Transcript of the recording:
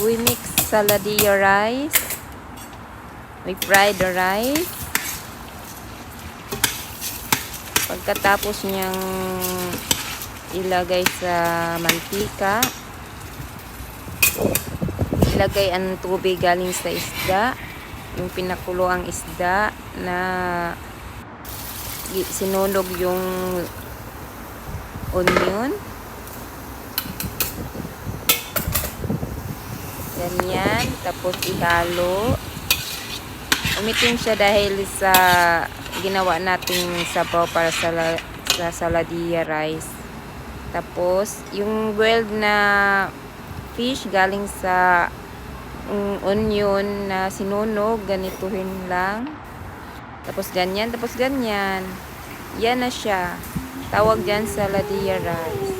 we mix saladia rice. We fried the rice. Pagkatapos niyang ilagay sa mantika, ilagay ang tubig galing sa isda, yung pinakulo ang isda na sinunog yung onion. Ganyan. Tapos ihalo. Umitim siya dahil sa ginawa nating sabaw para sa, la- sa saladia rice. Tapos, yung boiled na fish galing sa mm, onion na sinunog, ganituhin lang. Tapos ganyan, tapos ganyan. Yan na siya. Tawag dyan saladia rice.